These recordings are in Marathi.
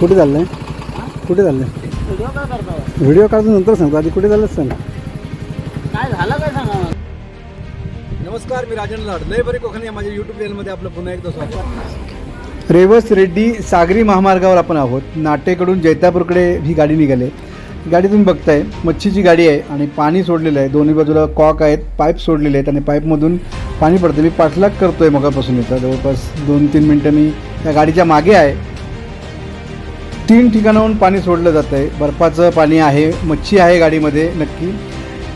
कुठे चाललंय? कुठे चाललंय? व्हिडिओ का करता व्हिडिओ काढतो नंतर सांगतो. आधी कुठे चाललं सांग. काय झालं काय सांगा मला? नमस्कार मी राजन लाड. लय बरे कोकणी या माझ्या यूट्यूब चॅनलमध्ये आपलं पुन्हा एकदा स्वागत. रेवस रेड्डी सागरी महामार्गावर आपण आहोत. नाटेकडून जैतापूरकडे ही गाडी निघाली. आहे. गाडी तुम्ही बघताय. मच्छीची गाडी आहे आणि पाणी सोडलेलं आहे. दोन्ही बाजूला कॉक आहेत पाईप सोडलेले आहेत आणि पाईपमधून पाणी पडतं मी पाठलाग करतोय मगापासून येतं जवळपास दोन तीन मिनटं मी त्या गाडीच्या मागे आहे. तीन ठिकाणाहून पाणी सोडलं जातं आहे. बर्फाचं पाणी आहे मच्छी आहे गाडीमध्ये नक्की.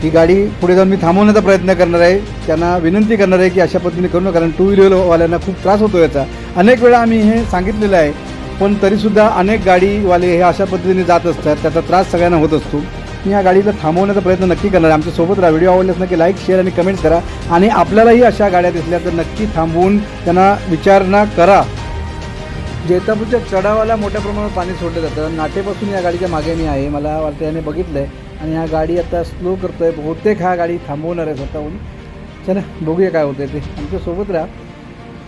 ही गाडी पुढे जाऊन मी थांबवण्याचा प्रयत्न करणार आहे. त्यांना विनंती करणार आहे की अशा पद्धतीने करू नका कारण टू व्हीलरवाल्यांना खूप त्रास होतो याचा. अनेक वेळा आम्ही हे सांगितलेलं आहे पण तरीसुद्धा अनेक गाडीवाले हे अशा पद्धतीने जात असतात. त्याचा त्रास सगळ्यांना होत असतो. मी या गाडीला थांबवण्याचा प्रयत्न नक्की करणार आहे. आमच्यासोबत राहा. व्हिडिओ आवडल्यास नक्की लाईक शेअर आणि कमेंट्स करा. आणि आपल्यालाही अशा गाड्या दिसल्या तर नक्की थांबवून त्यांना विचारणा करा. जैतापूरच्या चढावाला मोठ्या प्रमाणात पाणी सोडलं जातं. नाटेपासून या गाडीच्या मागे मी आहे. मला वाटतं याने बघितलं आहे आणि हा गाडी आता स्लो करतो आहे बहुतेक हा गाडी थांबवणार आहे स्वतःहून. चला बघूया काय होतं ते. आमच्यासोबत राहा.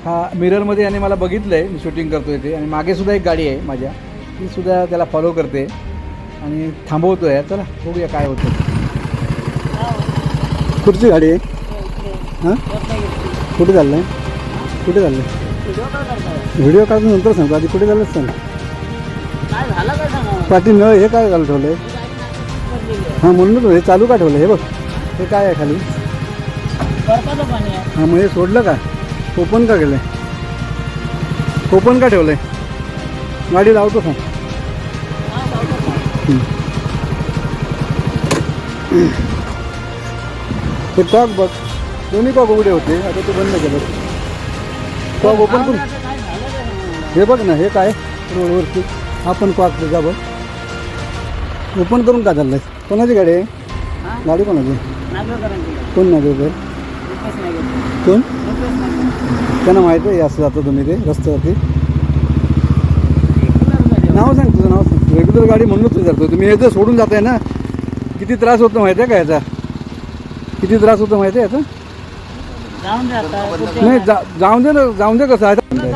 हा मिररमध्ये याने मला बघितलं आहे मी शूटिंग करतो इथे आणि मागेसुद्धा एक गाडी आहे माझ्या. ती सुद्धा त्याला फॉलो करते. आणि थांबवतो आहे चला बघूया काय होतं कुठची गाडी आहे? हां रत्नागिरी. कुठे चाललं आहे कुठे चाललं आहे व्हिडिओ का करता व्हिडिओ काढतो नंतर सांगतो आधी कुठे सांग. झालं सांगा? पाठी नळ हे काय घालून ठेवलं ही. हां म्हणूनच हे चालू का ठेवलं हे बघ. हे काय आहे खाली? हां मग हे सोडलं का? ओपन का केलं आहे ओपन का ठेवलं आहे गाडी लावतो हा, दे. ते कॉक बघ. दोन्ही कॉक उघडे होते. आता ते बंद केलं. कॉक ओपन झालं मला? हे बघ ना हे काय रोडवरती हा पण कॉक तुझा बघ ओपन करून का चाललंय कोणाची गाडी आहे? गाडी कोणाची. कोण कर नागवेकर. कोण. त्यांना माहिती आहे असं जातं तुम्ही ते रस्त्यावरती. नाव सांग तुझं नाव सांग रेग्युलर गाडी म्हणूनच विचारतो तुम्ही हे जर सोडून जाताय ना किती त्रास होतो माहिती आहे का याचा किती त्रास होतो माहिती आहे याचा जाऊन नाही जा जाऊन दे ना जाऊन दे कसं आहे. जाऊन नाही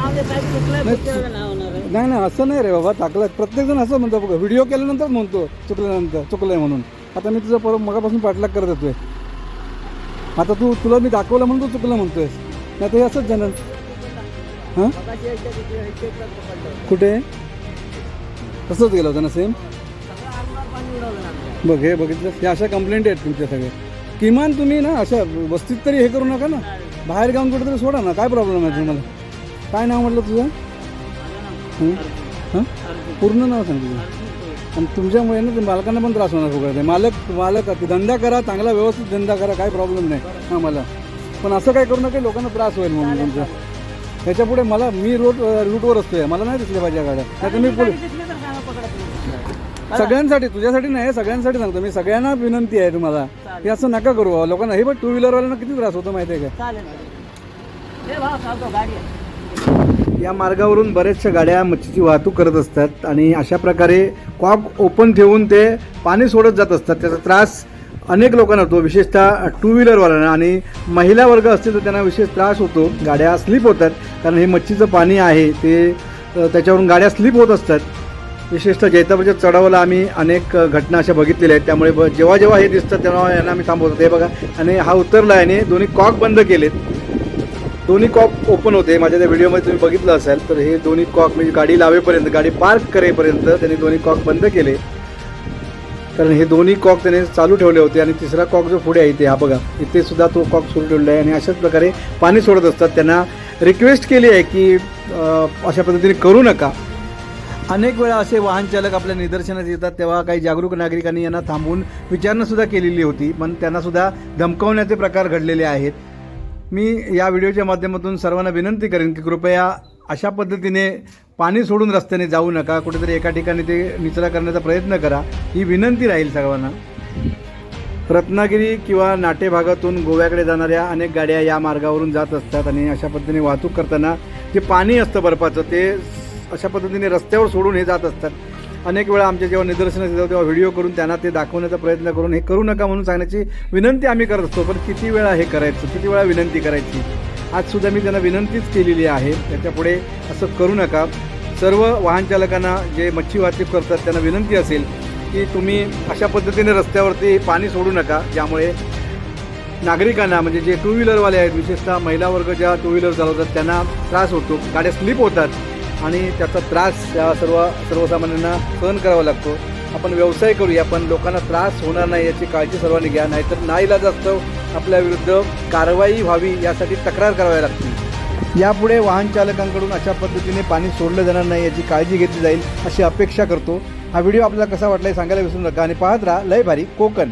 होणार आहे. नाही नाही असं नाही रे बाबा टाकलं प्रत्येक जण असं म्हणतो बघा व्हिडिओ केल्यानंतर म्हणतो चुकल्यानंतर चुकलंय म्हणून. आता मी तुझं परत मगापासून पाठलाग करत येतोय. आता तू तुला मी दाखवलं म्हणून तू चुकलं म्हणतोय नाही तर हे असंच जनरल हां. कुठे? तसंच गेलं होतं ना सेम. बघ हे बघितलं. हे अशा कंप्लेंट आहेत तुमच्या सगळे किमान तुम्ही ना अशा वस्तीत तरी हे करू नका ना. बाहेर जाऊन कुठेतरी सोडा ना. काय प्रॉब्लेम आहे तुम्हाला? काय नाव म्हटलं तुझं? हं? हं? पूर्ण नाव सांग तुझं. आणि तुमच्यामुळे ना ते मालकांना पण त्रास होणार वगैरे मालक मालक धंदा करा चांगला व्यवस्थित धंदा करा काय प्रॉब्लेम नाही. हां मला. पण असं काय करू नका लोकांना त्रास होईल म्हणून तुमचा. त्याच्यापुढे मला मी रोड रूटवर असतोय. मला नाही दिसल्या पाहिजे गाड्या. नाही तर मी पुढे दिसली तर. सगळ्यांसाठी तुझ्यासाठी नाही सगळ्यांसाठी सांगतो. मी सगळ्यांना विनंती आहे तुम्हाला. हे असं नका करू. लोकांना हे बघ टू व्हीलरवाल्यांना किती त्रास होतो माहिती आहे. का. या मार्गावरून बऱ्याचशा गाड्या मच्छीची वाहतूक करत असतात आणि अशा प्रकारे कॉक ओपन ठेवून ते पाणी सोडत जात असतात. त्याचा त्रास अनेक लोकांना होतो विशेषतः टू व्हीलरवाल्यांना आणि महिला वर्ग असतील तर त्यांना विशेष त्रास होतो. गाड्या स्लिप होतात कारण हे मच्छीचं पाणी आहे ते त्याच्यावरून गाड्या स्लिप होत असतात. विशेषतः जैतापूरच्या चढावाला आम्ही अनेक घटना अशा बघितलेल्या आहेत. त्यामुळे ब- जेव्हा जेव्हा हे दिसतं तेव्हा यांना आम्ही थांबवतो. हे बघा. आणि हा उतरला याने दोन्ही कॉक बंद केलेत. दोन्ही कॉक ओपन होते. माझ्या त्या व्हिडिओमध्ये तुम्ही बघितलं असाल तर हे दोन्ही कॉक म्हणजे गाडी लावेपर्यंत गाडी पार्क करेपर्यंत त्यांनी दोन्ही कॉक बंद केले. कारण हे दोन्ही कॉक त्याने चालू ठेवले होते आणि तिसरा कॉक जो पुढे आहे इथे हा बघा. इथे सुद्धा तो कॉक सुरू ठेवलेला आहे आणि अशाच प्रकारे पाणी सोडत असतात. त्यांना रिक्वेस्ट केली आहे की अशा पद्धतीने करू नका. अनेक वेळा असे वाहन चालक आपल्या निदर्शनास येतात तेव्हा काही जागरूक नागरिकांनी यांना थांबवून विचारणा सुद्धा केलेली होती पण त्यांना सुद्धा धमकावण्याचे प्रकार घडलेले आहेत. मी या व्हिडिओच्या माध्यमातून सर्वांना विनंती करेन की कृपया अशा पद्धतीने पाणी सोडून रस्त्याने जाऊ नका कुठेतरी एका ठिकाणी ते निचरा करण्याचा प्रयत्न करा ही विनंती राहील सर्वांना. रत्नागिरी किंवा नाटे भागातून गोव्याकडे जाणाऱ्या अनेक गाड्या या मार्गावरून जात असतात आणि अशा पद्धतीने वाहतूक करताना जे पाणी असतं बर्फाचं ते अशा पद्धतीने रस्त्यावर सोडून हे जात असतात. अनेक वेळा आमच्या जेव्हा निदर्शनं येतात तेव्हा व्हिडिओ करून त्यांना ते दाखवण्याचा प्रयत्न करून हे करू नका म्हणून सांगण्याची विनंती आम्ही करत असतो. पण किती वेळा हे करायचं? किती वेळा विनंती करायची? आजसुद्धा मी त्यांना विनंतीच केलेली आहे. त्याच्यापुढे असं करू नका. सर्व वाहन चालकांना जे मच्छी वाहतूक करतात त्यांना विनंती असेल की तुम्ही अशा पद्धतीने रस्त्यावरती पाणी सोडू नका. ज्यामुळे नागरिकांना म्हणजे जे टू व्हीलरवाले आहेत विशेषतः महिला वर्ग ज्या टू व्हीलर चालवतात त्यांना त्रास होतो. गाड्या स्लिप होतात. आणि त्याचा त्रास या सर्व सर्वसामान्यांना सहन करावा लागतो. आपण व्यवसाय करूया पण लोकांना त्रास होणार नाही याची काळजी सर्वांनी घ्या नाहीतर नाईला जास्त आपल्या विरुद्ध कारवाई व्हावी यासाठी तक्रार करावी लागते यापुढे वाहन चालकांकडून अशा पद्धतीने पाणी सोडलं जाणार नाही याची काळजी घेतली जाईल अशी अपेक्षा करतो. हा व्हिडिओ आपल्याला कसा वाटला हे सांगायला विसरू नका आणि पाहत राहा लय भारी कोकण.